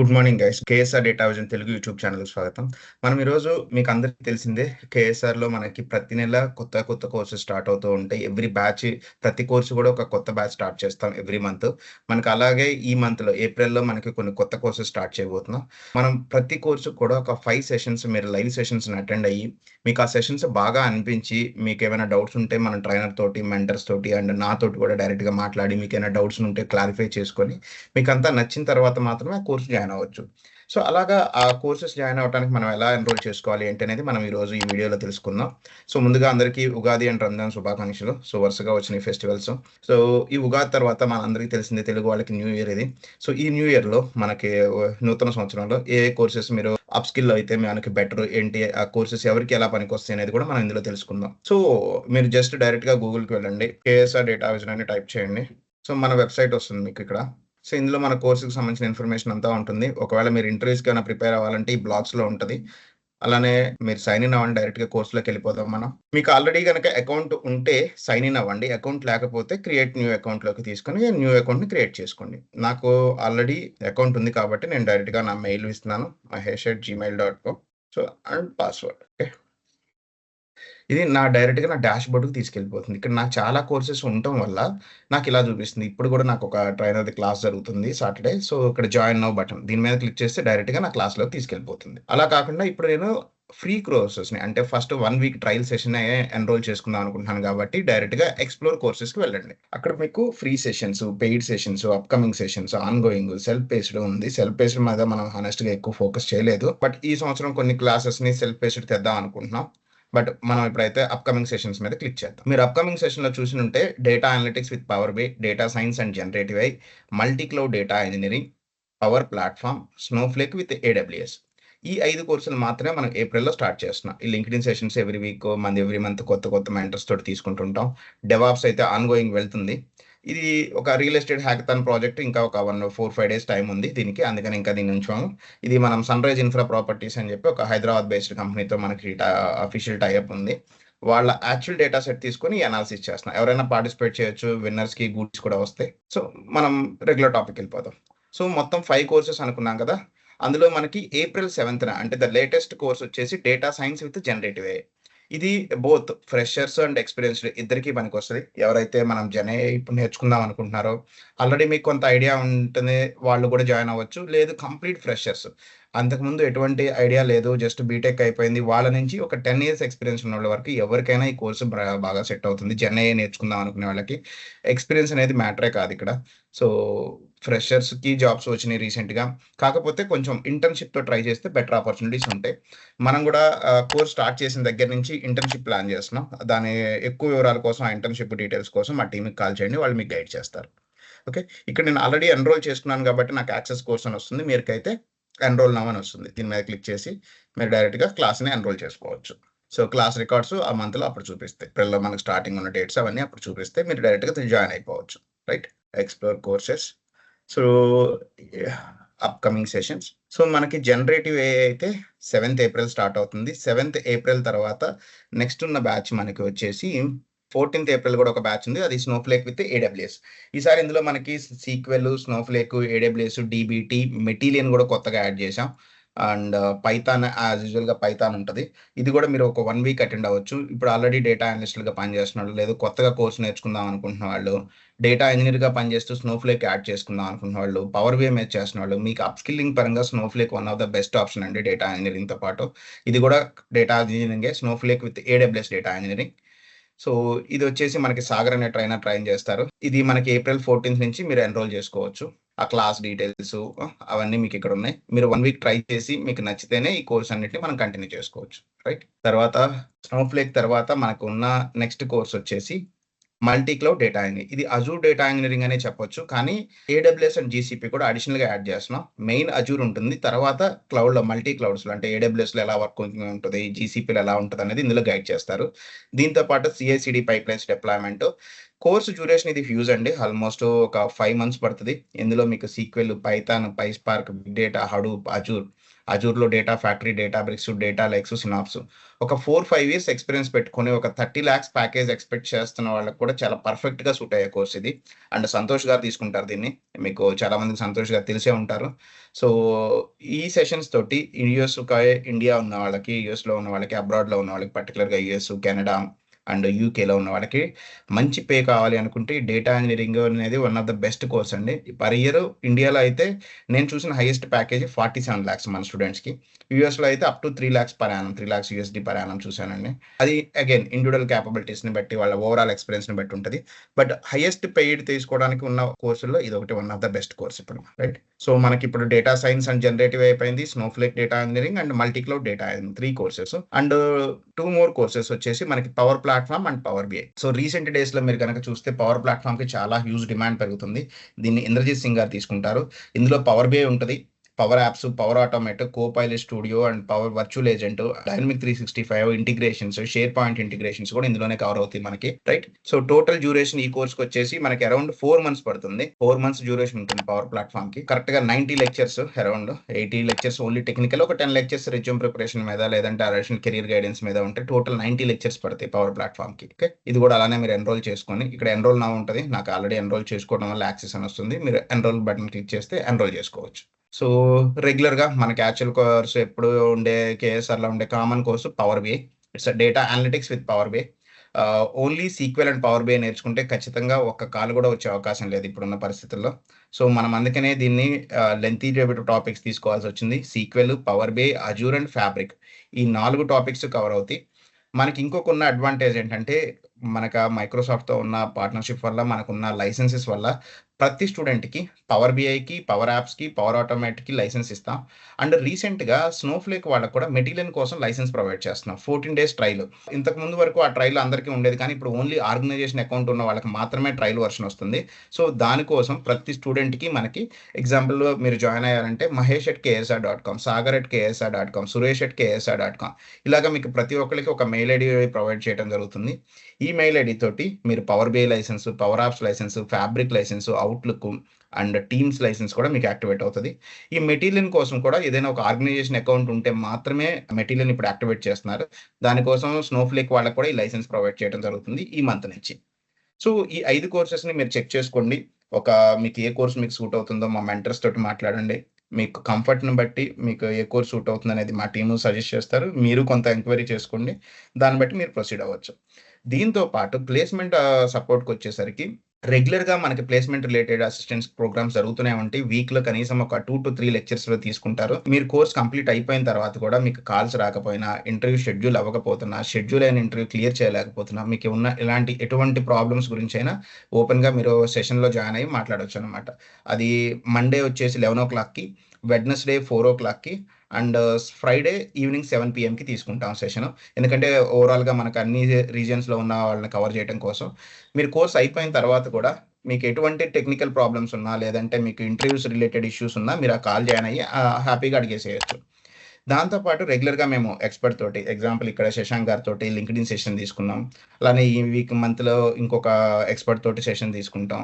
Good morning guys KSR data vision Telugu YouTube channel స్వాగతం. మనం ఈరోజు మీకు అందరికీ తెలిసిందే కేఎస్ఆర్లో మనకి ప్రతి నెల కొత్త కొత్త కోర్సెస్ స్టార్ట్ అవుతూ ఉంటాయి. ఎవ్రీ బ్యాచ్ ప్రతి కోర్సు కూడా ఒక కొత్త బ్యాచ్ స్టార్ట్ చేస్తాం ఎవ్రీ మంత్ మనకి అలాగే ఈ మంత్లో ఏప్రిల్లో మనకి కొన్ని కొత్త కోర్సెస్ స్టార్ట్ చేయబోతున్నాం. మనం ప్రతి కోర్సు కూడా ఒక ఫైవ్ సెషన్స్ మీరు లైవ్ సెషన్స్ అటెండ్ అయ్యి మీకు ఆ సెషన్స్ బాగా అనిపించి మీకు ఏమైనా డౌట్స్ ఉంటే మన ట్రైనర్ తోటి మెంటర్స్ తోటి అండ్ నాతోటి కూడా డైరెక్ట్గా మాట్లాడి మీకు ఏమైనా డౌట్స్ ఉంటే క్లారిఫై చేసుకొని మీకు అంతా నచ్చిన తర్వాత మాత్రమే కోర్సు జాయిన్ అవ్వచ్చు. సో అలాగా ఆ కోర్సెస్ జాయిన్ అవ్వడానికి మనం ఎలా ఎన్రోల్ చేసుకోవాలి ఏంటి అనేది మనం ఈ రోజు ఈ వీడియోలో తెలుసుకుందాం. సో ముందుగా అందరికీ ఉగాది అండ్ రంజాన్ శుభాకాంక్షలు. సో వరుసగా వచ్చిన ఫెస్టివల్స్. సో ఈ ఉగాది తర్వాత మనందరికీ తెలిసిందే తెలుగు వాళ్ళకి న్యూ ఇయర్ ఇది. సో ఈ న్యూ ఇయర్లో మనకి నూతన సంవత్సరంలో ఏ కోర్సెస్ మీరు అప్ స్కిల్ అయితే మనకి బెటర్ ఏంటి ఆ కోర్సెస్ ఎవరికి ఎలా పనికొస్తాయి అనేది కూడా మనం ఇందులో తెలుసుకుందాం. సో మీరు జస్ట్ డైరెక్ట్గా గూగుల్కి వెళ్ళండి. కేఎస్ఆర్ డేటా విజన్ అని టైప్ చేయండి. సో మన వెబ్సైట్ వస్తుంది మీకు ఇక్కడ. సో ఇందులో మన కోర్సుకి సంబంధించిన ఇన్ఫర్మేషన్ అంతా ఉంటుంది. ఒకవేళ మీరు ఇంటర్వ్యూస్కి ఏమైనా ప్రిపేర్ అవ్వాలంటే ఈ బ్లాగ్స్లో ఉంటుంది. అలానే మీరు సైన్ ఇన్ అవ్వండి డైరెక్ట్గా కోర్సులోకి వెళ్ళిపోదాం మనం. మీకు ఆల్రెడీ కనుక అకౌంట్ ఉంటే సైన్ ఇన్ అవ్వండి. అకౌంట్ లేకపోతే క్రియేట్ న్యూ అకౌంట్లోకి తీసుకొని న్యూ అకౌంట్ని క్రియేట్ చేసుకోండి. నాకు ఆల్రెడీ అకౌంట్ ఉంది కాబట్టి నేను డైరెక్ట్గా నా మెయిల్ ఇస్తున్నాను. Mahesh at Gmail dot com so and password okay. ఇది నా డైరెక్ట్‌గా నా డాష్‌బోర్డ్‌కి తీసుకెళ్ళిపోతుంది. ఇక్కడ నాకు చాలా కోర్సెస్ ఉండటం వల్ల నాకు ఇలా చూపిస్తుంది. ఇప్పుడు కూడా నాకు ఒక ట్రైనర్‌ది క్లాస్ జరుగుతుంది సాటర్‌డే. సో, ఇక్కడ జాయిన్ నో బటన్ దీని మీద క్లిక్ చేస్తే డైరెక్ట్‌గా నా క్లాస్‌లోకి తీసుకెళ్ళిపోతుంది. అలా కాకుండా ఇప్పుడు నేను ఫ్రీ కోర్సెస్‌ని అంటే first one week trial session enrol చేసుకుందాం అనుకుంటున్నాను కాబట్టి డైరెక్ట్‌గా ఎక్స్‌ప్లోర్ కోర్సెస్‌కి వెళ్ళండి. అక్కడ మీకు free sessions, paid sessions, upcoming sessions, ongoing, self based ఉంది. సెల్ఫ్ పేస్డ్ మీద మనం హానెస్ట్‌గా ఎక్కువ ఫోకస్ చేయలేదు. బట్ ఈ సంవత్సరం కొన్ని క్లాసెస్‌ని సెల్ఫ్ పేస్డ్ తెద్దాం అనుకుంటున్నాం. బట్ మనం ఇప్పుడైతే అప్‌కమింగ్ సెషన్స్ మీద క్లిక్ చేద్దాం. మీరు అప్‌కమింగ్ సెషన్‌లో చూసినుంటే data analytics with Power BI, data science and generative AI, multi cloud data engineering Power Platform Snowflake with AWS. ఈ ఐదు కోర్సులు మాత్రమే మనం ఏప్రిల్‌లో స్టార్ట్ చేస్తున్నాం. ఈ లింక్డ్ఇన్ సెషన్స్ ఎవ్రీ వీక్ మంది ఎవ్రీ మంత్ కొత్త కొత్త మెంటర్స్ తోటి తీసుకుంటుంటాం. డెవాప్స్ అయితే ఆన్‌గోయింగ్ వెళ్తుంది. ఇది ఒక రియల్ ఎస్టేట్ హ్యాకథాన్ ప్రాజెక్ట్ ఇంకా ఒక 1, 4, 5 డేస్ టైం ఉంది దీనికి. అందుకని ఇంకా దీన్ని ఉంచాము. ఇది మనం సన్ రైజ్ ఇన్‌ఫ్రా ప్రాపర్టీస్ అని చెప్పి ఒక హైదరాబాద్ బేస్డ్ కంపెనీతో మనకి అఫీషియల్ టైఅప్ ఉంది. వాళ్ళ యాక్చువల్ డేటా సెట్ తీసుకొని అనాలిసిస్ చేస్తున్నాం. ఎవరైనా పార్టిసిపేట్ చేయొచ్చు. విన్నర్స్‌కి గూడ్స్ కూడా వస్తాయి. సో, మనం రెగ్యులర్ టాపిక్ వెళ్ళిపోదాం. సో, మొత్తం ఫైవ్ కోర్సెస్ అనుకున్నాం కదా! అందులో మనకి ఏప్రిల్ 7థ్ అంటే ద లేటెస్ట్ కోర్స్ వచ్చేసి data science with generative AI. ఇది బోత్ ఫ్రెషర్స్ అండ్ ఎక్స్‌పీరియన్స్‌డ్ ఇద్దరికీ వస్తుంది ఎవరైతే మనం జనే ఇప్పుడు నేర్చుకుందాం అనుకుంటున్నారో, ఆల్రెడీ మీకు కొంత ఐడియా ఉంటుంది. వాళ్ళు కూడా జాయిన్ అవ్వచ్చు. లేదు కంప్లీట్ ఫ్రెషర్స్. అంతకుముందు ఎటువంటి ఐడియా లేదు. జస్ట్ బీటెక్ అయిపోయింది. వాళ్ళ నుంచి ఒక 10 ఇయర్స్ ఎక్స్‌పీరియన్స్ ఉన్న వాళ్ళ వరకు ఎవరికైనా ఈ కోర్సు బాగా సెట్ అవుతుంది. జెన్ నేర్చుకుందాం అనుకునే వాళ్ళకి. ఎక్స్‌పీరియన్స్ అనేది మ్యాటరే కాదు ఇక్కడ. సో, ఫ్రెషర్స్‌కి జాబ్స్ వచ్చినాయి రీసెంట్‌గా. కాకపోతే కొంచెం ఇంటర్న్‌షిప్‌తో ట్రై చేస్తే బెటర్ ఆపర్చునిటీస్ ఉంటాయి. మనం కూడా కోర్స్ స్టార్ట్ చేసిన దగ్గర నుంచి ఇంటర్న్‌షిప్ ప్లాన్ చేస్తున్నాం. దాని ఎక్కువ వివరాల కోసం ఆ ఇంటర్న్‌షిప్ డీటెయిల్స్ కోసం మా టీమ్‌కి కాల్ చేయండి. వాళ్ళు మీకు గైడ్ చేస్తారు. ఓకే. ఇక్కడ నేను ఆల్రెడీ ఎన్రోల్ చేసుకున్నాను కాబట్టి నాకు యాక్సెస్ కోర్స్ అని వస్తుంది. మీరుకైతే ఎన్రోల్ నౌ అని వస్తుంది. దీని మీద క్లిక్ చేసి మీరు డైరెక్ట్‌గా క్లాస్‌ని ఎన్రోల్ చేసుకోవచ్చు. సో, క్లాస్ రికార్డ్స్ ఆ మంత్‌లో అప్పుడు చూపిస్తాయి. పిల్లలు మనకు స్టార్టింగ్ ఉన్న డేట్స్ అవన్నీ అప్పుడు చూపిస్తే మీరు డైరెక్ట్‌గా జాయిన్ అయిపోవచ్చు. Right. Explore courses. So, upcoming sessions. So, మనకి జనరేటివ్ ఏ అయితే సెవెంత్ ఏప్రిల్ స్టార్ట్ అవుతుంది. సెవెంత్ ఏప్రిల్ తర్వాత నెక్స్ట్ ఉన్న బ్యాచ్ మనకి వచ్చేసి 14థ్ ఏప్రిల్ కూడా ఒక బ్యాచ్ ఉంది. అది స్నోఫ్లేక్ విత్ ఏడబ్ల్యూఎస్. ఈసారి ఇందులో మనకి SQL, Snowflake, AWS, DBT, Matillion కూడా కొత్తగా యాడ్ చేశాం. అండ్ పైథాన్ యాస్ యూజువల్‌గా పైథాన్ ఉంటుంది ఇది కూడా మీరు ఒక వన్ వీక్ అటెండ్ అవ్వచ్చు. ఇప్పుడు ఆల్రెడీ డేటా అనలిస్టులుగా పనిచేస్తున్న వాళ్ళు లేదు కొత్తగా కోర్స్ నేర్చుకుందాం అనుకుంటున్న వాళ్ళు, డేటా ఇంజినీర్‌గా పనిచేస్తూ స్నోఫ్లేక్ యాడ్ చేసుకుందాం అనుకున్న వాళ్ళు, పవర్ బిఐ చేస్తున్న వాళ్ళు మీకు అప్స్కిల్లింగ్ పరంగా Snowflake one of the best option అండి డేటా ఇంజినీరింగ్‌తో పాటు. ఇది కూడా data engineering Snowflake with AWS data engineering so, ఇది వచ్చేసి మనకి సాగర్ అనే ట్రైనర్ ట్రైన్ చేస్తారు. ఇది మనకి ఏప్రిల్ 14థ్ నుంచి మీరు ఎన్రోల్ చేసుకోవచ్చు. ఆ క్లాస్ డీటెయిల్స్ అవన్నీ మీకు ఇక్కడ ఉన్నాయి. మీరు వన్ వీక్ ట్రై చేసి మీకు నచ్చితేనే ఈ కోర్స్ అన్నిటిని మనం కంటిన్యూ చేసుకోవచ్చు. రైట్. తర్వాత స్నోఫ్లేక్ తర్వాత మనకు ఉన్న నెక్స్ట్ కోర్స్ వచ్చేసి మల్టీ క్లౌడ్ డేటా ఇంజనీరింగ్ ఇది అజూర్ డేటా ఇంజనీరింగ్ అనే చెప్పొచ్చు. కానీ ఏడబ్ల్యూఎస్ అండ్ జీసీపీ కూడా అడిషనల్‌గా యాడ్ చేస్తున్నాం. మెయిన్ అజూర్ ఉంటుంది. తర్వాత క్లౌడ్‌లో మల్టీ క్లౌడ్స్‌లో అంటే ఏడబ్ల్యూఎస్‌లో ఎలా వర్క్ ఉంటుంది జీసీపీలో ఎలా ఉంటుంది అనేది ఇందులో గైడ్ చేస్తారు. దీంతో పాటు CICD pipelines deployment. Course duration ఇది ఫ్యూజ్ అండి. ఆల్మోస్ట్ ఒక ఫైవ్ మంత్స్ పడుతుంది ఇందులో మీకు SQL, Python, PySpark, big data, Hadoop, Azure అజూర్‌లో data factory, Databricks data lakes Synapse. ఒక 4, 5 ఇయర్స్ ఎక్స్‌పీరియన్స్ పెట్టుకొని ఒక థర్టీ ల్యాక్స్ ప్యాకేజ్ ఎక్స్‌పెక్ట్ చేస్తున్న వాళ్ళకి కూడా చాలా పర్ఫెక్ట్‌గా సూట్ అయ్యే కోర్స్ ఇది. అండ్ సంతోష్ గారు తీసుకుంటారు దీన్ని. మీకు చాలా మందికి సంతోష్ గారు తెలిసే ఉంటారు. సో, ఈ సెషన్స్ తోటి యూఎస్‌కి ఇండియా ఉన్న వాళ్ళకి, యూఎస్‌లో ఉన్న వాళ్ళకి, అబ్రాడ్‌లో ఉన్న వాళ్ళకి పర్టిక్యులర్‌గా యుఎస్ కెనడా అండ్ యూకేలో ఉన్న వాళ్ళకి మంచి పే కావాలి అనుకుంటే డేటా ఇంజనీరింగ్ అనేది one of the best course అండి. పర్ ఇయర్ ఇండియాలో అయితే నేను చూసిన హైయెస్ట్ ప్యాకేజ్ 47,00,000 మన స్టూడెంట్స్‌కి. యూఎస్‌లో అయితే up to 3,00,000 per annum 3,00,000 USD per annum చూశానండి అది అగైన్ ఇండివిజువల్ క్యాపబిలిటీస్ని బట్టి వాళ్ళ ఓవరాల్ ఎక్స్‌పీరియన్స్‌ని బట్టి ఉంటుంది బట్ హైయెస్ట్ పెయిడ్ తీసుకోవడానికి ఉన్న కోర్సుల్లో ఇది ఒకటి one of the best course ఇప్పుడు. రైట్. సో, మనకిప్పుడు డేటా సైన్స్ అండ్ జనరేటివ్ అయిపోయింది. Snowflake data engineering and multi cloud data engineering 3 courses. And two more courses వచ్చేసి మనకి power platform and power BI so, recent డేస్లో మీరు గనక చూస్తే power ప్లాట్ఫామ్కి చాలా హ్యూజ్ డిమాండ్ పెరుగుతుంది. దీన్ని ఇంద్రజిత్ సింగ్ గారు తీసుకుంటారు. ఇందులో పవర్ బిఐ ఉంటది. Power apps, power automate, copilot studio and power virtual agent, dynamic 365 integrations, SharePoint integrations కూడా ఇందులోనే కవర్ అవుతాయి మనకి. రైట్. సో, టోటల్ డ్యూరేషన్ ఈ కోర్స్‌కొచ్చేసి మనకి అరౌండ్ ఫోర్ మంత్స్ పడుతుంది. ఫోర్ మంత్స్ డ్యూరేషన్ ఉంటుంది పవర్ ప్లాట్‌ఫార్మ్‌కి. కరెక్ట్‌గా 90 lectures around 80 lectures only technical. ఒక 10 లెక్చర్స్ రెజ్యూమ్ ప్రిపరేషన్ మీద లేదంటే అడిషనల్ కెరీర్ గైడెన్స్ మీద ఉంటే టోటల్ 90 లెక్చర్స్ పడతాయి పవర్ ప్లాట్‌ఫార్మ్‌కి. ఓకే. ఇది కూడా అలానే మీరు ఎన్రోల్ చేసుకొని ఇక్కడ ఎన్రోల్ నా ఉంటుంది నాకు ఆల్రెడీ ఎన్రోల్ చేసుకోవడం వల్ల యాక్సెస్ అని వస్తుంది. మీరు ఎన్రోల్ బటన్ క్లిక్ చేస్తే ఎన్రోల్ చేసుకోవచ్చు. సో, రెగ్యులర్‌గా మనకి యాక్చువల్ కోర్స్ ఎప్పుడు ఉండే కేఎస్ఆర్‌లో ఉండే common course power BI. It's data analytics with power BI. Only SQL and power BI నేర్చుకుంటే ఖచ్చితంగా ఒక్క కాల్ కూడా వచ్చే అవకాశం లేదు ఇప్పుడున్న పరిస్థితుల్లో. సో, మనం అందుకనే దీన్ని lengthy lengthy topics తీసుకోవాల్సొచ్చింది. SQL, power BI Azure and fabric. ఈ నాలుగు టాపిక్స్ కవర్ అవుతాయి. మనకి ఇంకొకన్న అడ్వాంటేజ్ ఏంటంటే మనకు మైక్రోసాఫ్ట్‌తో ఉన్న పార్ట్నర్‌షిప్ వల్ల మనకున్న లైసెన్సెస్ వల్ల ప్రతి స్టూడెంట్‌కి పవర్ బీఐకి, పవర్ యాప్స్‌కి, పవర్ ఆటోమేటిక్కి లైసెన్స్ ఇస్తాం. అండ్ రీసెంట్‌గా స్నోఫ్లేక్ వాళ్ళకు కూడా మెటీరియల్ కోసం లైసెన్స్ ప్రొవైడ్ చేస్తున్నాం. 14 డేస్ ట్రైల్ ఇంతకు ముందు వరకు ఆ ట్రైల్ అందరికీ ఉండేది. కానీ ఇప్పుడు ఓన్లీ ఆర్గనైజేషన్ అకౌంట్ ఉన్న వాళ్ళకి మాత్రమే ట్రైల్ వెర్షన్ వస్తుంది. సో, దానికోసం ప్రతి స్టూడెంట్‌కి మనకి ఎగ్జాంపుల్ మీరు జాయిన్ అయ్యారంటే Mahesh at KSR dot com, Sagar at KSR dot com, Suresh at KSR dot com ఇలాగ మీకు ప్రతి ఒక్కరికి ఒక మెయిల్ ఐడి ప్రొవైడ్ చేయడం జరుగుతుంది. ఈ మెయిల్ ఐడీ తోటి మీరు power BI license, power apps license, fabric license, outlook and teams license కూడా మీకు యాక్టివేట్ అవుతుంది ఈ మెటీరియల్ కోసం కూడా ఏదైనా ఒక ఆర్గనైజేషన్ అకౌంట్ ఉంటే మాత్రమే మెటీరియల్ ఇప్పుడు యాక్టివేట్ చేస్తున్నారు. దానికోసం స్నోఫ్లేక్ వాళ్ళకి కూడా ఈ లైసెన్స్ ప్రొవైడ్ చేయడం జరుగుతుంది ఈ మంత్ నుంచి. సో, ఈ ఐదు కోర్సెస్‌ని మీరు చెక్ చేసుకోండి. ఒక మీకు ఏ కోర్స్ మీకు సూట్ అవుతుందో మా మెంటర్స్ తోటి మాట్లాడండి. మీకు కంఫర్ట్‌ని బట్టి మీకు ఏ కోర్స్ సూట్ అవుతుందనేది మా టీము సజెస్ట్ చేస్తారు. మీరు కొంత ఎంక్వైరీ చేసుకోండి. దాన్ని బట్టి మీరు ప్రొసీడ్ అవ్వచ్చు. దీంతో పాటు ప్లేస్‌మెంట్ సపోర్ట్కి వచ్చేసరికి రెగ్యులర్‌గా మనకి ప్లేస్‌మెంట్ రిలేటెడ్ అసిస్టెన్స్ ప్రోగ్రామ్స్ జరుగుతూనే ఉంటాయి. వీక్‌లో కనీసం ఒక 2-3 లెక్చర్స్‌లో తీసుకుంటారు. మీరు కోర్స్ కంప్లీట్ అయిపోయిన తర్వాత కూడా మీకు కాల్స్ రాకపోయినా, ఇంటర్వ్యూ షెడ్యూల్ అవ్వకపోతున్నా, షెడ్యూల్ అయిన ఇంటర్వ్యూ క్లియర్ చేయలేకపోతున్నా, మీకు ఉన్న ఇలాంటి ఎటువంటి ప్రాబ్లమ్స్ గురించి అయినా ఓపెన్‌గా మీరు సెషన్‌లో జాయిన్ అయ్యి మాట్లాడొచ్చనమాట. అది మండే వచ్చేసి 11:00కి, వెడ్నెస్‌డే 4:00కి అండ్ ఫ్రైడే ఈవినింగ్ సెవెన్ పిఎంకి తీసుకుంటాం సెషన్. ఎందుకంటే ఓవరాల్‌గా మనకు అన్ని రీజియన్స్‌లో ఉన్న వాళ్ళని కవర్ చేయడం కోసం. మీరు కోర్స్ అయిపోయిన తర్వాత కూడా మీకు ఎటువంటి టెక్నికల్ ప్రాబ్లమ్స్ ఉన్నా, లేదంటే మీకు ఇంటర్వ్యూస్ రిలేటెడ్ ఇష్యూస్ ఉన్నా మీరు ఆ కాల్ జాయిన్ అయ్యి uh, హ్యాపీగా అడిగేసేయచ్చు దాంతోపాటు రెగ్యులర్‌గా మేము ఎక్స్‌పర్ట్ తోటి ఎగ్జాంపుల్ ఇక్కడ శశాంక్ గారితోటి లింక్డ్ఇన్ సెషన్ తీసుకున్నాం. అలానే ఈ వీక్ మంత్‌లో ఇంకొక ఎక్స్‌పర్ట్ తోటి సెషన్ తీసుకుంటాం.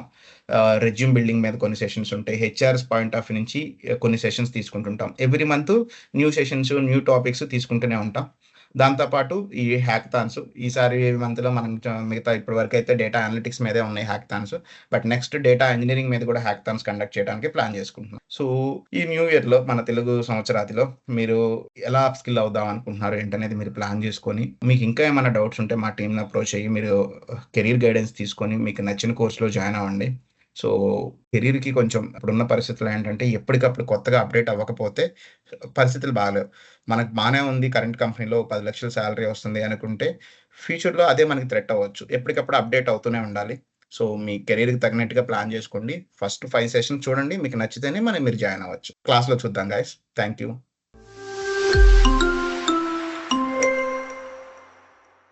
రెజ్యూమ్ బిల్డింగ్ మీద కొన్ని సెషన్స్ ఉంటాయి. హెచ్ఆర్స్ పాయింట్ ఆఫ్ నుంచి కొన్ని sessions తీసుకుంటుంటాం. Every month new sessions, new topics తీసుకుంటూనే ఉంటాం. దాంతోపాటు ఈ హ్యాక్థాన్స్ ఈసారి మంత్‌లో మనం మిగతా ఇప్పటి వరకైతే డేటా అనలిటిక్స్ మీదే ఉన్నాయి hackathons but next data engineering మీద కూడా హ్యాక్థాన్స్ కండక్ట్ చేయడానికి ప్లాన్ చేసుకుంటున్నాం. సో, ఈ న్యూ ఇయర్‌లో మన తెలుగు సంవత్సరాతిలో మీరు ఎలా అప్ స్కిల్ అవుదాం అనుకుంటున్నారు ఏంటనేది మీరు ప్లాన్ చేసుకొని, మీకు ఇంకా ఏమైనా డౌట్స్ ఉంటే మా టీంని అప్రోచ్ అయ్యి మీరు కెరియర్ గైడెన్స్ తీసుకొని మీకు నచ్చిన కోర్సులో జాయిన్ అవ్వండి. సో, కెరీర్కి కొంచెం ఇప్పుడున్న పరిస్థితుల్లో ఏంటంటే ఎప్పటికప్పుడు కొత్తగా అప్‌డేట్ అవ్వకపోతే పరిస్థితులు బాగాలేవు మనకు బాగానే ఉంది కరెంట్ కంపెనీలో పది లక్షల శాలరీ వస్తుంది అనుకుంటే ఫ్యూచర్‌లో అదే మనకి థ్రెట్ అవ్వచ్చు. ఎప్పటికప్పుడు అప్‌డేట్ అవుతూనే ఉండాలి. సో, మీ కెరీర్కి తగినట్టుగా ప్లాన్ చేసుకోండి. ఫస్ట్ ఫైవ్ సెషన్ చూడండి. మీకు నచ్చితేనే మనం మీరు జాయిన్ అవ్వచ్చు. క్లాస్‌లో చూద్దాం గాయస్ థ్యాంక్ యూ.